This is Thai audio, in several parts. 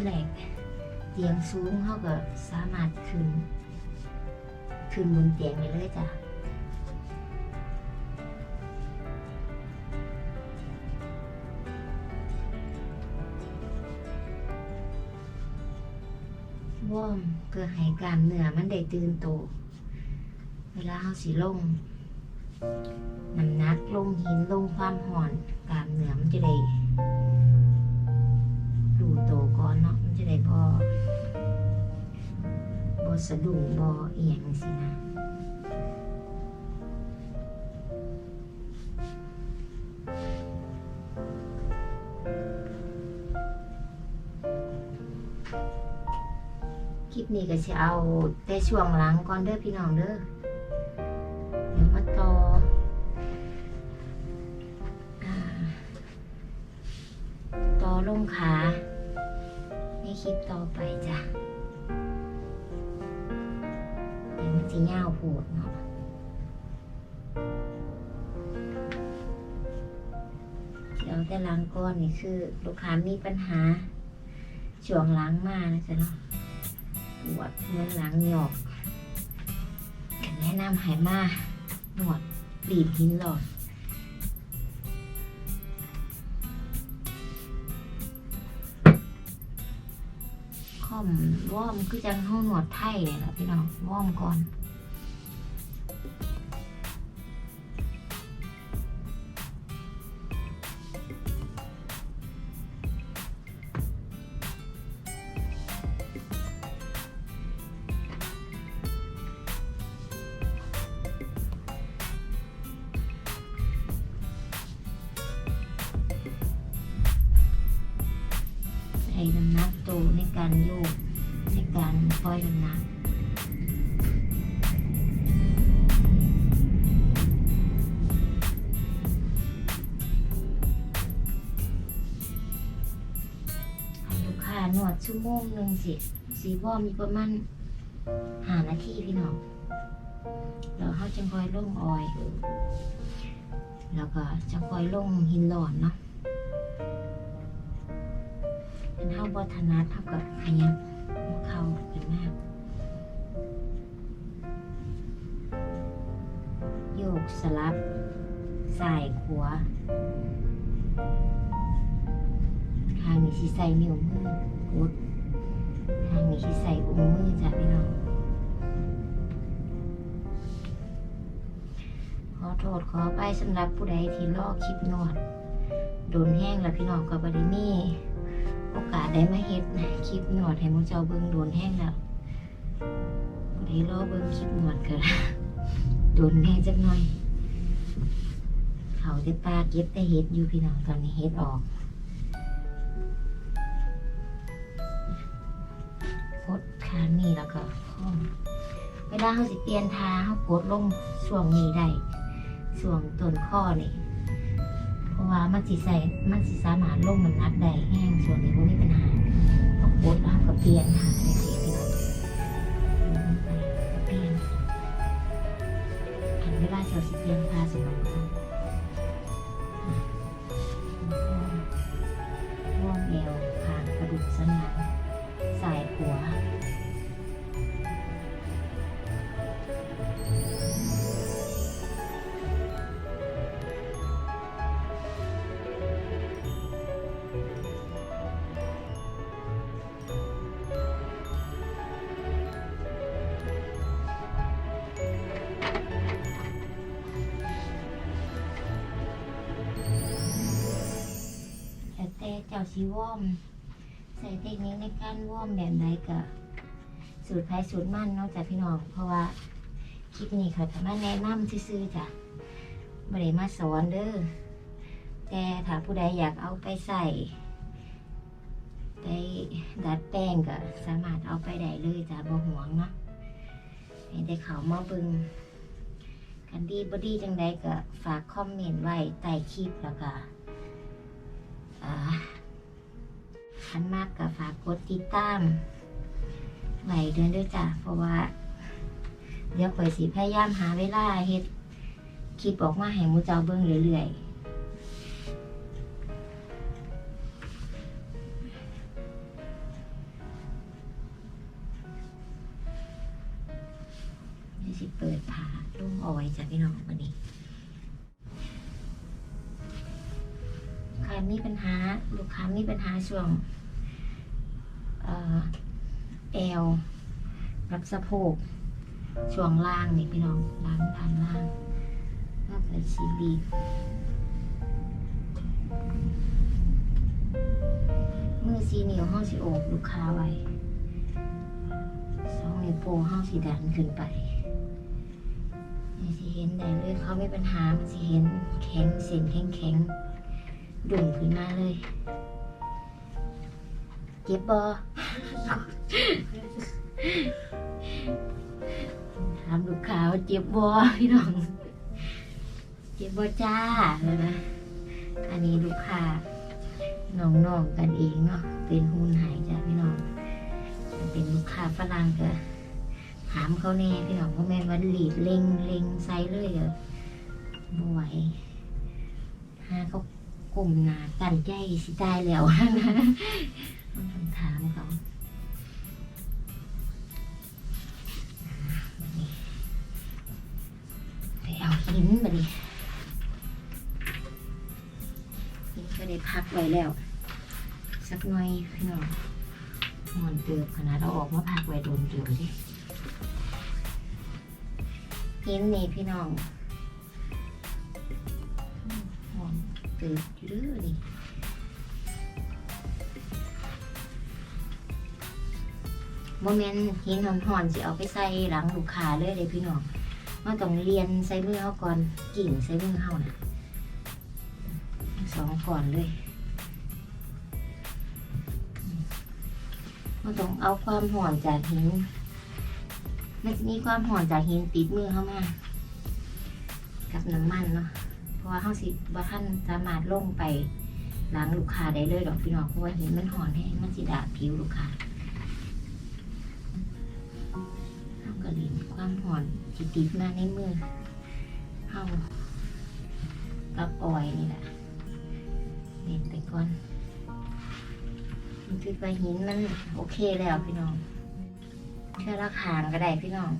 ที่แรกเตียงสูงเขาก็สามารถขึ้นขึ้นบนเตียงได้เลยจ้ะวอมเพื่อให้กล้ามเนื้อมันได้ตื่นโตเวลาเขาสิลงน้ำหนักลงหินลงความห่อนกล้ามเนื้อมันจะได้ ดูโตก่อนเนาะมันจะได้บอบอสะดุ้งบอเอียงสินะคลิปนี้ก็จะเอาแต่ช่วงหลังก่อนเด้อพี่น้องเด้อ นี่คือลูกค้ามีปัญหาช่วงหล้างมานะจ๊ะเนาะปวดเมื่อหล้างหยอกแนะนำให้มาหนวดบีบหินหลอดคอมว่อมคือจังเข้าหนวดไทยเลยล่ะพี่น้องว่อมก่อน สิสีวอมีประมาณหานาทีพี่น้องแล้วเขาจะคอยลงออย แล้วก็จะคอยลงหินหลอนเนาะเป็นเท่าบทนัดเท่ากับขยับเขาเป็นมากโยกสลับสายขวาทางนี้สิใส่นิ้วมือกด ทางนี้ใส่อุ้งมือจ้ะพี่น้อง ขอโทษขอไปสำหรับผู้ใดที่รอคลิปนวด โดนแห้งแล้วพี่น้องก็บบริมีโอกาสได้มาเฮ็ดคลิปหนวดให้มูเจ้าเบิ่งโดนแห้งแล้วได้รอเบิ่งคลิปหนวดก็โดนแห้งจักหน่อย เขาได้ปลาเก็บแต่เฮ็ดอยู่พี่น้องตอนนี้เฮ็ดออก กดขานี่แล้วก็ข้อมเวลาเขาสิเปลี่ยนทาเขากดลงช่วงนี้ได้ช่วงต้นข้อนี่เพราะว่ามันสิใส่มันสิสามารถลงน้ำหนักได้แห้งส่วนนี้บ่มีปัญหาต้องกดแล้วก็เปลี่ยนหาในเสียพี่น้องลงไปก็เปลี่ยนอันเวลาเราสิเปลี่ยนพาสำหรั วอม ใส่เทคนิคในการวอมแบบใดก็สูตรใครสูตรมั่นเนอกจากพี่น้อง เพราะว่าคลิปนี้เขาจะมาแนะนำซื่อๆจ้ะไม่ได้มาสอนเด้อ แต่ถ้าผู้ใดอยากเอาไปใส่ไปดัดแปลงก็สามารถเอาไปได้เลยจ้ะบ่ห่วงเนาะให้ได้เขามาบึงกันดีบดีจังใดก็ฝากคอมเมนต์ไว้ใต้คลิปแล้วก็อ่า คันมากกับฝากกดติดตามไหวเดินด้วยจ้ะเพราะว่า เดี๋ยวข่อยสิพยายามหาเวลาเฮ็ดคลิปออกมาให้มูเจ้าเบิ่งเรื่อยๆนี่สิเปิดผาลุ่มเอาไว้จ้ะพี่น้องวันนี้ใครมีปัญหา ลูกค้ามีปัญหาช่วง เอวกับสะโพกช่วงล่างนี่พี่น้องล่างด้านล่างก็เกิดซีรีมือซีนิ้วห้องสิโอบลูกค้าไว้สองนิ้วโป้ห้องสีดันขึ้นไปนี่สิเห็นได้เลยเขาไม่ปัญหามันสิเห็นแข็งเส้นแข็งแข็งๆดุ่มขึ้นมาเลย เจ็บบอถามลูกค้าว่าเจ็บบอพี่น้อง เจ็บบอจ้าเลยนะอันนี้ลูกค้าน้องๆกันเองเนาะเป็นหุ้นหายจ้าพี่น้อง เป็นลูกค้าฝรั่งก็ถามเขาแน่พี่น้องว่าแม่ว่าหลีดเล็งเล็งไซเลยเหรอบ่ไหวหาเขากลุ่มหนากันใจสิตายแล้วนะ แล้ว สักหน่อยพี่น้องหอนเตือบขนาดเราออกมาพักไว้โดนเตือบดิหินนี่พี่น้องหอนเตือบอยู่เด้อนี่โมเมนต์หินหอนๆสิเอาไปใส่หลังลูกค้าเลยเลยพี่น้องมันต้องเรียนใส่มือเขาก่อนกิ่งใส่มือเขานะสองก่อนเลย มันต้องเอาความห่อนจากหินมันจะมีความห่อนจากหินติดมือเข้ามา กับน้ำมันเนาะ เพราะว่าเขาสิบ่ท่านสามารถลงไปล้างลูกค้าได้เลยดอกพี่น้องเพราะว่าหินมันห่อนแห้งมันสิดาผิวลูกค้าเขาก็เรียนความห่อนสิติดมาในมือเฮากับออยนี่แหละเล่นไปก่อน คิดว่าหินมันโอเคแล้วพี่น้องเชื่อราคางก็ได้พี่น้อง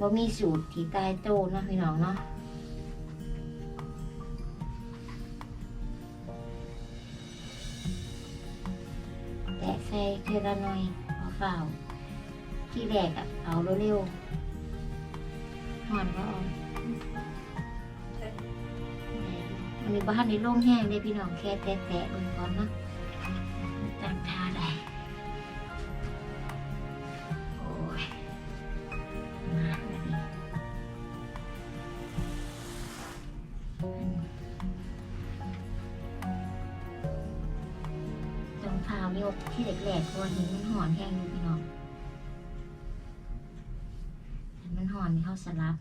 บ่มีสูตรที่ตายโตเนาะพี่น้องเนาะแตะใส่เทละหน่อยพอเฝ้าที่แรกอะเอาเร็วๆหอนก็เอาอันนี้บ้านในโล่งแห้งเลยพี่น้องแค่แตะๆเบิ่งก่อนเนาะ กที่แหลกๆเพราะว่าหินมันหอนแห้งอยู่พี่น้องมันหอนนี่เขาสลับ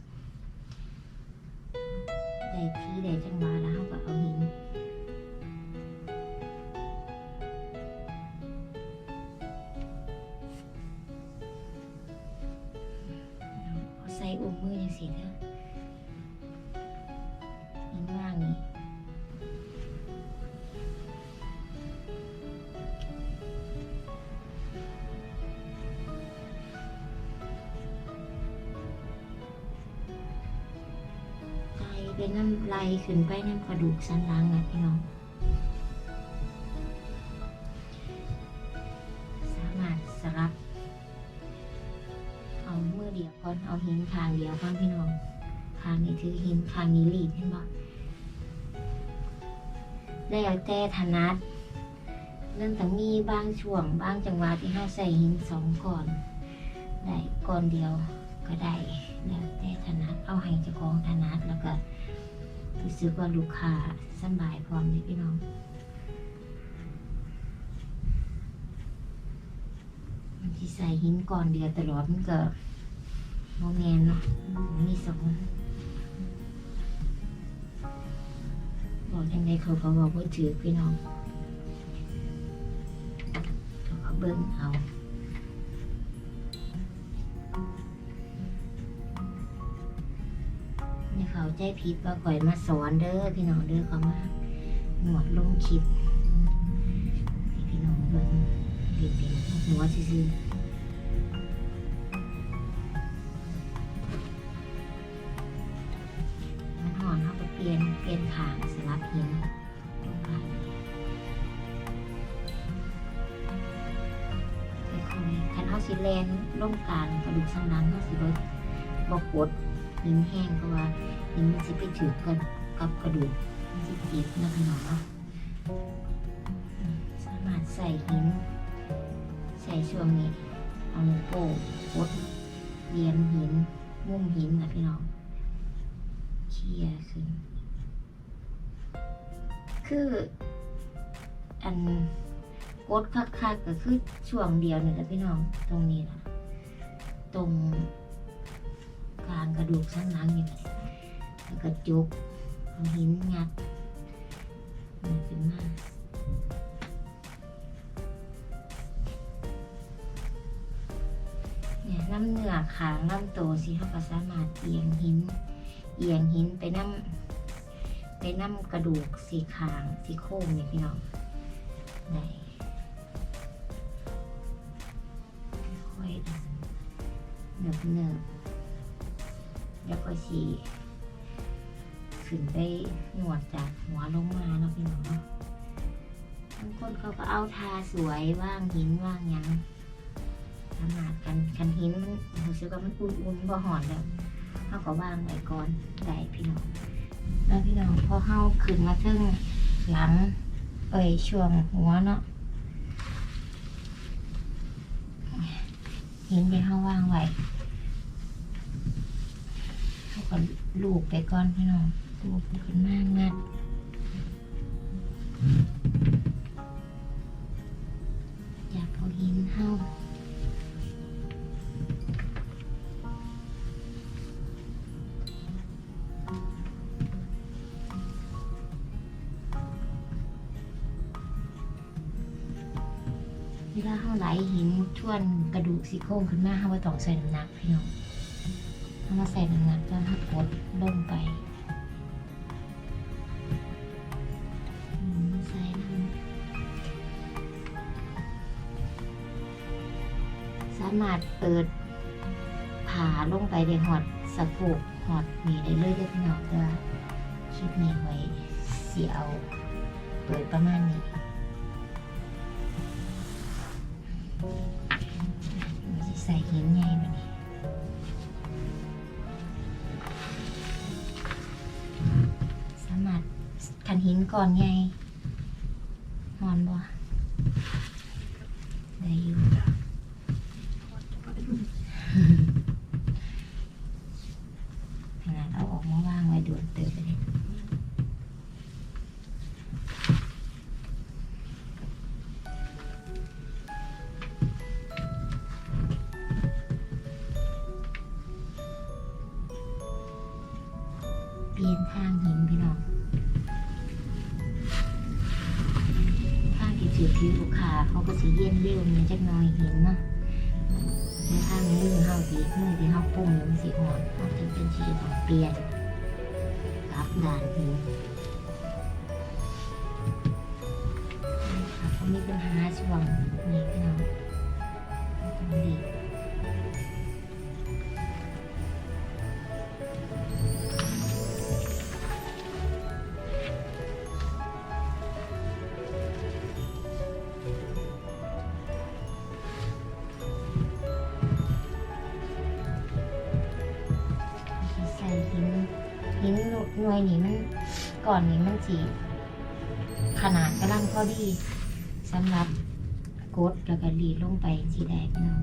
ขึ้นไปน้ำกระดูกสันหลังอะพี่น้อง สามารถสลับ เอามือเดียวก่อนเอาหินทางเดียวก่อนพี่น้องทางนี้ถือหินทางนี้ลีดเห็นบ่ได้เอาแต่ถนัดเรื่องต่มีบางช่วงบางจังหวะที่เราใส่หินสองก่อน ได้ก่อนเดียวก็ได้แล้วแต่ถนัดเอาให้เจ้าของถนัดแล้วก็ รู้สึกว่าลูกค้าสบายพร้อมเลยพี่น้องมันที่ใส่หินก่อนเดียวตลอดมันก็โมแมนเนาะมันมีสองบอกยังไงเขาก็บอกว่าถือพี่น้องเขาก็เบิ้งเอา เขาใจผิดว่าก่อยมาสอนเด้อพี่น้องเด้อเขามาหนวดลงคลิปพี่น้องเบิ้งเด็กๆหัวซื่อๆมันหอนเขาก็เปลี่ยนเปลี่ยนขางสลับหินคันเฮาสิแลนล่มกางกระดูกสันหลังเฮาสิบ่บ่กด หินแห้งเพราะว่าหินมันสิไปถือกันกับกระดูกมันสิติดนะพี่น้องเนะอืมสามารถใส่หิน ใส่ช่วงนี้เอาโป้งกดเหรียญหินมุมหินนะพี่น้องเคลียขึ้น คืออันกดคักๆก็คือช่วงเดียวนี่แหละพี่น้องตรงนี้นะตรง กลางกระดูกสันหลังนี่แหละแล้วก็จุกเอาหินงัดมันขึ้นมากเนี่ยน้ำเหนือขางลำโตสิเขาก็สามารถเอียงหิน เอียงหินไปน้ำไปน้ำกระดูกสีขางสีโค้งเนี่ยพี่น้องได้ค่อยๆเนิบเนิบๆ แล้วก็สีขึ้นไปหนวดจากหัวลงมาเนาะพี่น้องเนาะบางคนเขาก็เอาทาสวยว่างหินว่างยังขนาดกันกันหินมันรู้สึกว่ามันอุ่นๆบ่หอนแล้วเขาก็วางไว้ก่อนได้พี่น้อง แล้วพี่น้องพอเข้าขึ้นมาถึงหลังเอ่ยช่วงหัวเนาะหินที่เขาวางไว้ ก็ลูบไปก่อนพี่น้องลูบขึ้นมางัดอยากเอาหินเข้าเวลาเขาไหลหินท่วนกระดูกซี่โครงขึ้นมาเขาว่ต้องใส่น้ำหนักพี่น้อง มาใส่น้ำหนักแล้วเขากดลงไปใส่น้ำสามารถเปิดผ่าลงไปในหอดสะโพกหอดนี่ได้เลยเด้อพี่น้องแต่ว่าคลิปนี้ไว้เสียเอาเปิดประมาณนี้ใส่หินใหญ่มานี่ ขันหินก่อนไงนอนบ่ได้อยู่ หินนะในข้างมือเฮาสีมือที่เฮาปุ่มเนี่มันสีอ่อนเฮาที่เป็นสีของเปลี่ยนรับด่านหินค่ะเขามีปัญหาช่วงนี้พี่น้องต้องรี วยนี่มันก่อนนี่มันสีขนาดกำลังพอดีสำหรับกดแล้วก็รีลงไปสีแดงเนาะ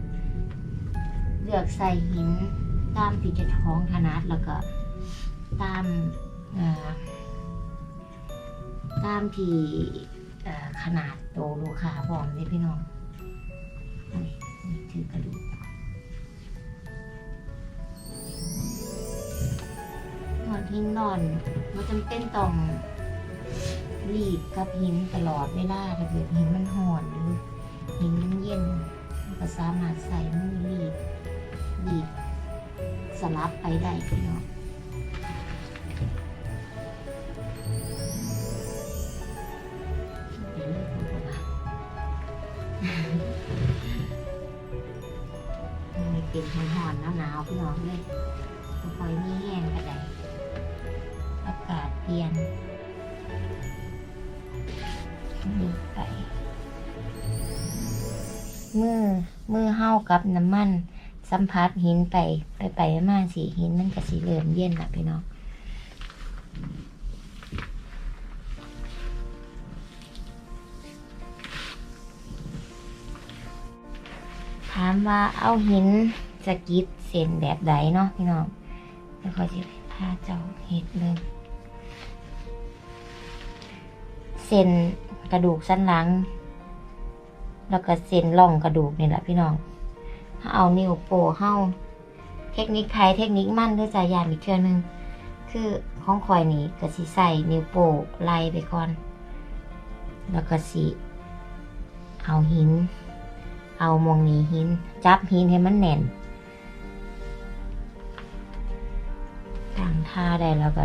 เลือกใส่หินตามที่จะท้องขนาดแล้วก็ตามตามที่ขนาดโตลูกค้าพร้อมเลยพี่น้องนี่นี่ถือกระดูก หินนอนมันจำเป็นต้องรีดกับหินตลอดเวลาถ้าเกิดหินมันห่อนหรือหินมันเย็นมันก็สามารถใส่มือรีดรีดสลับไปได้พี่น้องเดี๋ยวเลิกพูดว่ามันเป็นหอนหนาวๆพี่น้องเลยคอยมีแห้งกระไดียนไปมือมือเฮากับน้ำมัน สัมผัสหินไปไปไปมาสีหินมันก็สีเหลือมเย็นละพี่น้องถามว่าเอาหินสะกิดเส้นแบบใดเนาะพี่น้องแล้วก็จะพาเจ้าเห็ดเลย ส้นกระดูกสันหลัง แล้วก็เส้นร่องกระดูกนี่แหละพี่น้องเอานิ้วโป้เข้าเทคนิคไทยเทคนิคมั่นด้วยจายานอีกเทื่อนึง คือของคอยนี่ก็สิใส่นิ้วโป้ไล่ไปก่อน แล้วก็สิเอาหิน เอามองนี้หิน จับหินให้มันแน่นตั้งท่าได้แล้วก็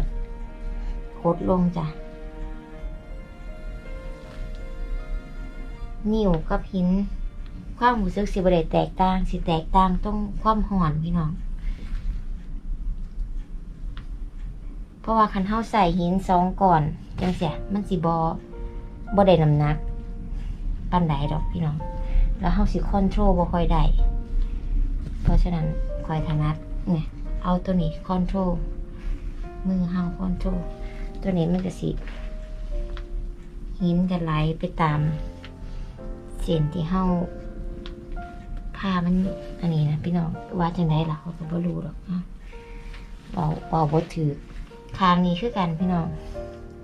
คดลงจ้ะ นิ้วกับหิน ความรู้สึกสิบได้แตกต่าง สิแตกต่างต้องความห่อนพี่น้อง เพราะว่าคันเท้าใส่หินสองก่อนจังเสียมันสิบอบอได้น้ำหนักปันไดดอกพี่น้อง แล้วเฮาสิคอนโทรลบ่ค่อยได้เพราะฉะนั้นคอยถนัดเนี่ยเอาตัวนี้คอนโทรลมือเฮาคอนโทรลตัวนี้มันก็สิหินจะไหลไปตาม เส้นที่เฮาพามันอันนี้นะพี่น้องว่าจังไดล่ะเขาก็บ่รู้หรอกเนะเบาเบาบ่ถือคางนี้คือกันพี่น้อง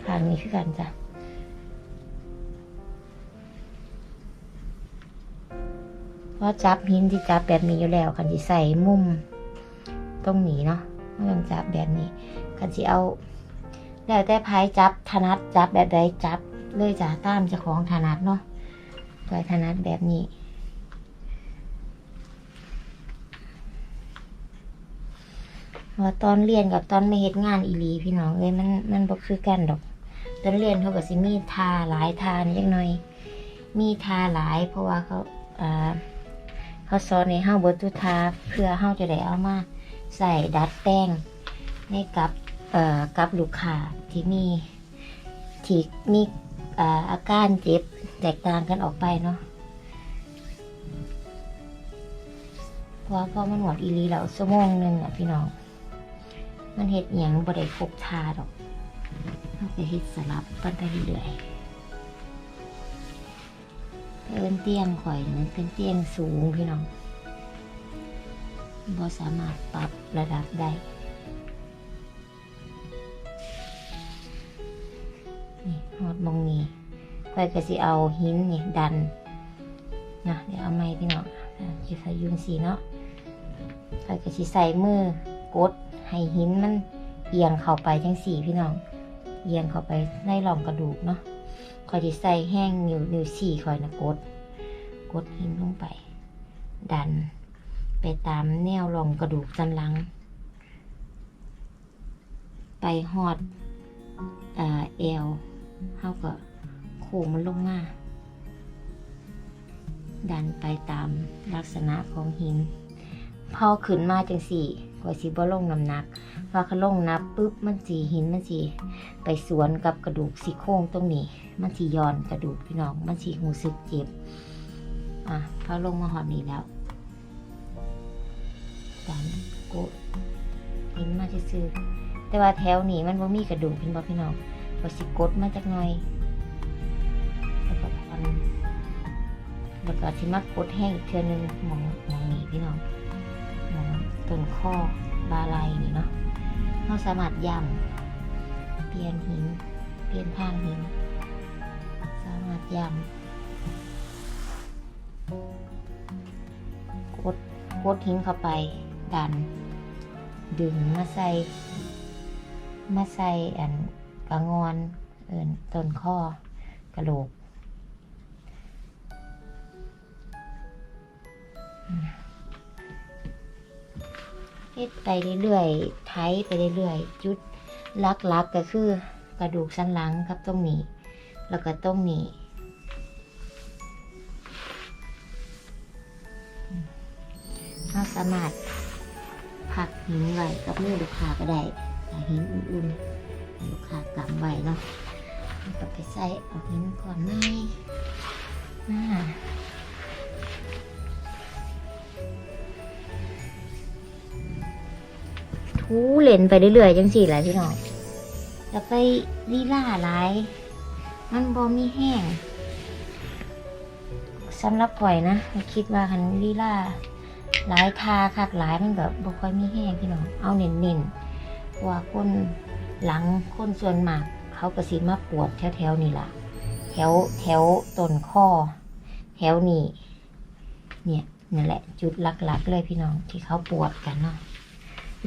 คางนี้คือกันจ้ะเพราะจับหินที่จับแบบนี้อยู่แล้วคันสิใส่มุมตรงนี้เนาะไม่ต้องจับแบบนี้คันสิเอาแล้วแต่พายจับถนัดจับแบบใดจับเลยจ้ะตามเจ้าของถนัดเนาะ คอยถนัดแบบนี้ ว่าตอนเรียนกับตอนไม่เฮ็ดงานอีหลีพี่น้องเอ้ยมันมันบ่คือกันดอก ตอนเรียนเขาก็สิมีทาหลายทานิดจักหน่อย มีทาหลายเพราะว่าเขาอ่าเขาสอนในเฮาเบิดทุกทาเพื่อเฮาจะได้เอามาใส่ดัดแป้งให้กับเอ่อกับลูกค้าที่มีที่มี อาการเจ็บแตกต่างกันออกไปเนาะเพราะพอมันหมดอีหลีแล้วชั่วโมงหนึงอะพี่น้อง มันเฮ็ดอหยังบ่ได้ครบทาดอกมันจะเฮ็ดสลับกันไปเรื่อยเพิ่นเตียงข่อยนี่มันเป็นเตียงสูงพี่น้องบ่สามารถปรับระดับได้ นี่ฮอดมองนี้ค่อยก็สิเอาหินนี่ดันนะเดี๋ยวเอาไม้พี่น้องจะใส่ยุงสีเนาะค่อยก็สิใส่มือกดให้หินมันเอียงเข้าไปจังสี่พี่น้อง เอียงเข้าไปในร่องกระดูกเนาะค่อยสิใส่แห้งนิ้วนิ้วสี่ค่อยนะกด กดหินลงไป ดัน ไปตามแนวร่องกระดูกสันหลัง ไปหอดอ่าเอว เท่ากับโค้งมันลงมาดันไปตามลักษณะของหิน พอขึ้นมาจังสี่กว่าสิบ่ลงน้ำหนักพอเขาลงนับปุ๊บมันสีหินมันสีไปสวนกับกระดูกสีโครงตรงนี้ มันสีย้อนกระดูกพี่น้องมันสีหูสึกเจ็บ อะพอลงมาหอดนี้แล้วดันกหินมาซื่อแต่ว่าแถวนี้มันบ่มีกระดูกเห็นบ่พี่น้อง ก็สิกดมาจากหน่อยแล้วก็พันแล้วก็สิมากดแห้งอีกเทือนึงหมองหมองนี้พี่น้องหมองต้นข้อบาไหลนี่เนาะเราสามารถย่ำเปลี่ยนหิน เปลี่ยนทางหิน สามารถย่ำกดกดหินเข้าไปดัน ดึงมาใส่มาใส่อัน ระงอน เอินต้นข้อกระโหลก เฮ็ดไปเรื่อยๆไถไปเรื่อยๆ จุดลักๆก็คือกระดูกสันหลังครับตรงนี้ แล้วก็ตรงนี้เราสามารถผักหินไว้กับมือลูกค้าก็ได้หินอุ่นๆ ลูกค้ากำไว้เนาะแล้วก็ไปใส่เอาหินก่อนไหมมาทูเลนไปเรื่อยๆจังสี่แหละพี่น้องจะไปลีล่าหลาย มันบ่มีแห้งสำหรับข่อยนะคิดว่าคันลีล่าหลายทาคักหลายมันแบบบ่ค่อยมีแห้งพี่น้องเอาเน้นๆเพราะว่าคน หลังคนส่วนมาก เขาก็สิมาปวดแถวๆนี่ล่ะ แถวแถวต้นข้อ แถวนี้เนี่ยนั่นแหละ จุดหลักๆ เลยพี่น้องที่เขาปวดกันเนาะ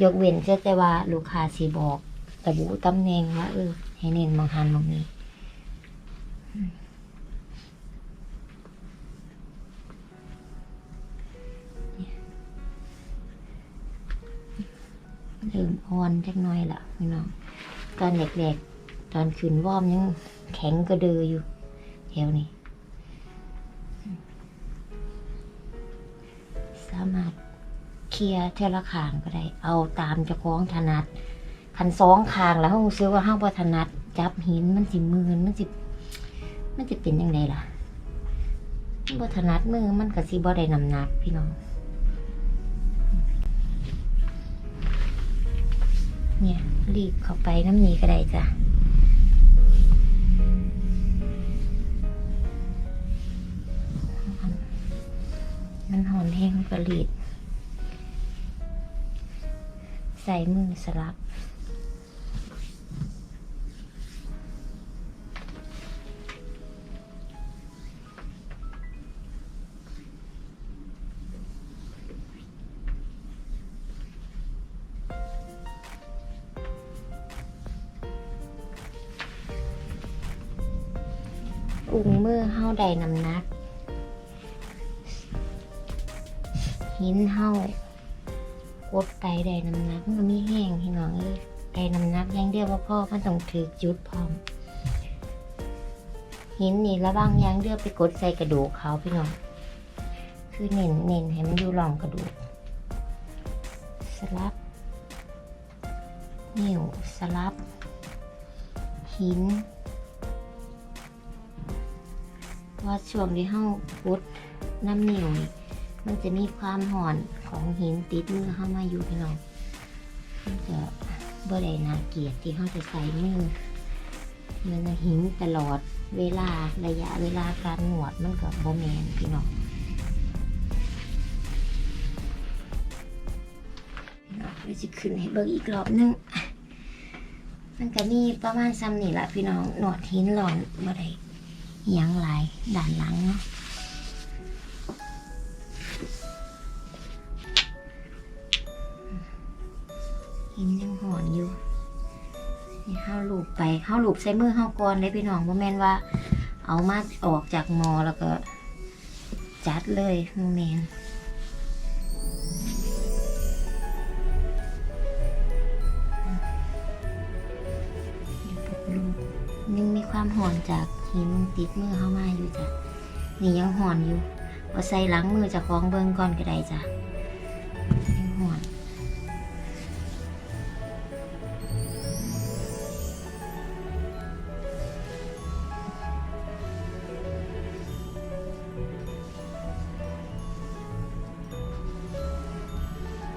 ยกเว้นเชื่แต่ว่าลูกค้าสีบอกระบุตำแหน่งว่าเออให้เน้นมองหันมองนี้อืมเนี่ยเริ่มอ่อนจักหน่อยละพี่น้อง ตอนเด็กๆ ตอนขืนว่อมยังแข็งกระเดืออยู่แถวนี้ สามารถเคลียร์เทละคางก็ได้ เอาตามจะคล้องถนัดคันสองคางแล้วห้องซื้อว่าห้างบ่ถนัด จับหินมันสิมือมันสิมันจะเป็นยังไงล่ะมันบ่ถนัดมือมันก็สิบ่ได้นำหนักพี่น้อง เนี่ยรีบเข้าไปน้ำนี้ก็ได้จ้ะมันหอนแห้งกระลีดใส่มือสลับ อุ้งมือเฮาได้น้ำนัก หินเฮากดไปได้น้ำนักมันมีแห้งพี่น้องเอ้ยได้น้ำนักยังเดียวว่าพ่อมันต้องถือจุดพร้อม หินนี่ระวังยางเดียวไปกดใส่กระดูกเขาพี่น้องคือเน้นเน้นให้มันอยู่รองกระดูก สลับนิ้วสลับหิน ว่าช่วงที่เฮากดน้ำนิ้วนี่มันจะมีความห่อนของหินติดมือเข้ามาอยู่พี่น้องมันจะบ่ได้นาเกียดที่เขาจะใส่มือมันจะหินตลอดเวลาระยะเวลาการหนวดมันก็บ่แมนพี่น้องเนาจะขึ้นให้เบิ่งอีกรอบนึง มันก็มีประมาณซ้ำนี่แหละพี่น้องหนวดหินหลอนบ่ได้ อิหยังหลายด่านหลังเนาะหินยังหอนอยู่นี่ข้าวลูบไปข้าวลูบใส่มือข้าวก่อนเลยพี่น้องว่าแมนว่า เอามาออกจากมอแล้วก็จัดเลยโมแมนยังมีความหอนจาก หินติดมือเข้ามาอยู่จ้ะนี่ยังหอนอยู่เอาใส่หลังมือจากของเบิงก่อนก็ได้จ้ะยังหอน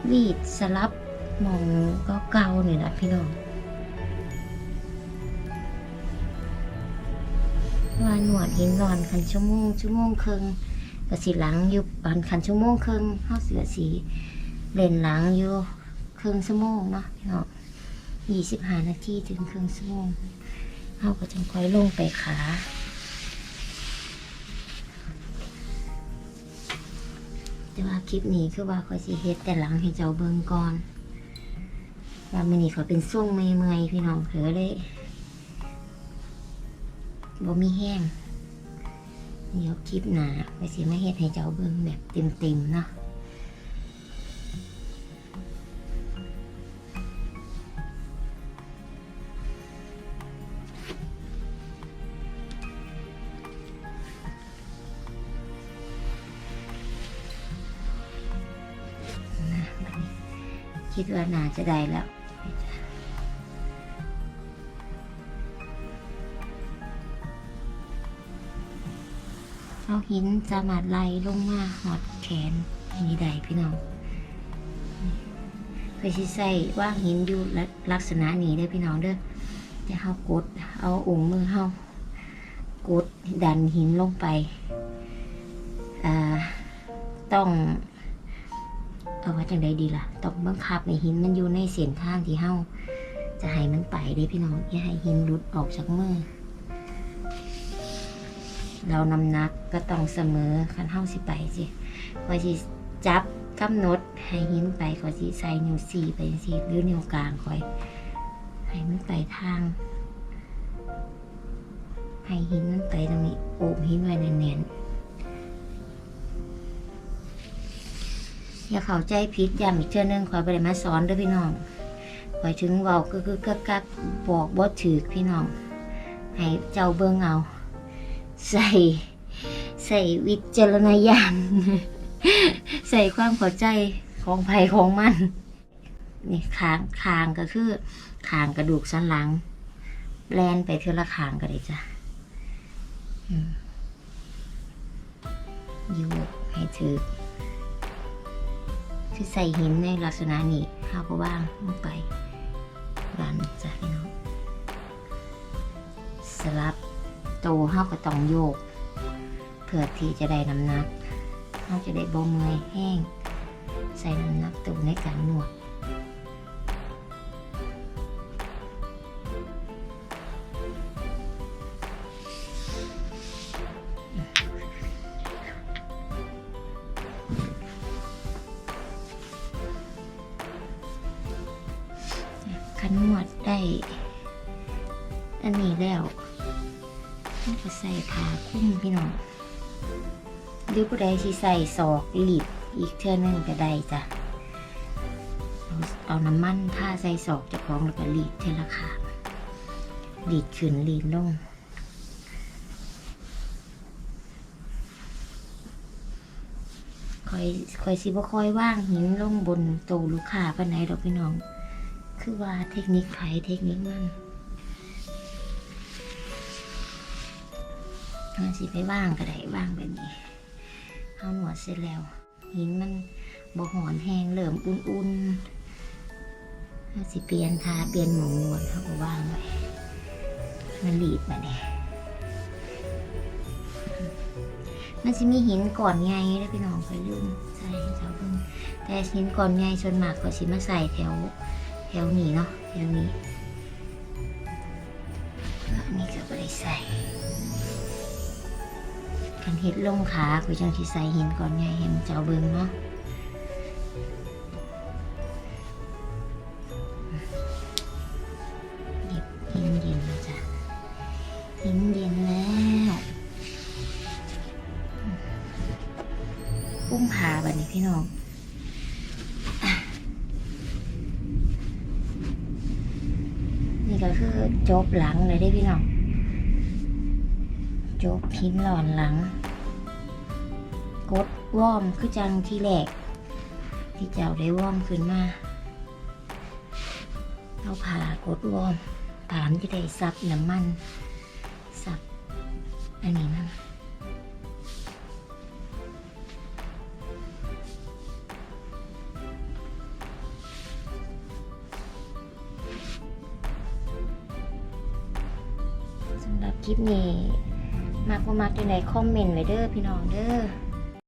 วีดสลับมองก็เก่าๆนี่แหละพี่น้อง ว่าหนวดหินนอนคันชั่วโมงชั่วโมงครึ่งก็สิหลังอยู่บานคันชั่วโมงครึ่งเข้าเสือสีเล่นหลังอยู่ครึ่งชั่วโมงเนาะพี่น้องยี่สิบห้านาทีถึงครึ่งชั่วโมงเขาก็จะค่อยลงไปขาแต่ว่าคลิปนี้คือว่าคอยสิเฮ็ดแต่หลังให้เจ้าเบิ่งก่อนว่ามื้อนี้ขาเป็นส่วงเมื่อยๆพี่น้องเผลอเลย บ่มีแห้งเดี๋ยวคลิปหนาไปสิมาเฮ็ดให้เจ้าเบิ่งแบบเต็มๆเนาะนะบัดนี้คิดว่าน่าจะได้แล้ว เอาหินสามารถไล่ลงมาหอดแขนนี่ได้พี่น้องเคยสิใส่ว่างหินอยู่ลักษณะนี้ได้พี่น้องเด้อจะเฮากดเอาองค์มือเฮากดดันหินลงไปต้องเอาว่าจังใดดีล่ะต้องบังคับในหินมันอยู่ในเส้นทางที่เฮาจะให้มันไปเด้พี่น้องอย่าให้หินหลุดออกจากมือ เรานำนักก็ต้องเสมอคันเฮาสิไปสิคอยสิจับกำหนดให้หินไปคอยสิใส่นิ้วสี่ไปสิหรือนิ้วกลางคอยให้มันไปทาง ให้หินมันไปตรงนี้โอบหินไว้แน่นๆอย่าเข้าใจผิดย้ำอีกเทื่อนึงคอยไปได้มาสอนด้วยพี่น้องคอยถึงเว้าก็คือกักกักบอกบ่ถือพี่น้องให้เจ้าเบิ่งเอา ใส่ใส่วิจารณญาณใส่ความเข้าใจของภัยของมันนี่คางคางก็คือคางกระดูกสันหลังแลนไปเทือละคางก็ได้จ้ะอืมโยกให้ถือคือใส่หินในลักษณะนี้ห้าก็ว่างลงไปดันจ้ะพี่น้องสลับ โตเฮาก็ต้องโยก เพื่อที่จะได้น้ำหนักเฮาจะได้บ่เมื่อยแห้ง ใส่น้ำหนักตัวในการนวด ใส่ศอกหลีบอีกเท่านึงก็ได้จ้ะเอาน้ำมันท่าใส่ศอกจะคล้องแล้วก็หลีดเทละขาหลีดขึ้นหลีดลงคอยคอยสิบ่คอยว่างหินลงบนโตลูกค้าปานไหนดอกพี่น้อง คือว่าเทคนิคไผเทคนิคมันมันสิไปว่างก็ได้ว่างแบบนี้ เอาหนวดเสร็จแล้ว หินมันบ่หอนแห้งเริ่มอุ่นๆถ้าสิเปลี่ยนทาเปลี่ยนหมองหนวดเขาก็วางไว้มันหลีดมาเนี่ยมันจะมีหินก่อนไงแล้วพี่น้องเคยลืมใส่เจ้าเพิ่งแต่หินก่อนไงส่วนมากก็สิมาใส่แถวแถวนี้เนาะแถวนี้แล้วอันนี้ก็ไม่ได้ใส่ กันเห็ดลงขาคุยจังที่ใส่หินก่อนไงเห็นเจ้าเบิงเนาะเก็บหินเย็นแล้วจ้ะหินเย็นแล้วอุ้มผาแบัดนี้พี่น้องนี่ก็คือจบหลังเลยได้พี่น้องจบพิมพ์หลอนหลัง วอมคือจังที่แรกที่เจ้าได้วอมขึ้นมาเอาผ่ากดวอมผามจะได้ซับน้ำมันซับอันนี้มันสำหรับคลิปนี้ มากบ่มากจังไดคอมเมนต์ไว้เด้อพี่น้องเด้อ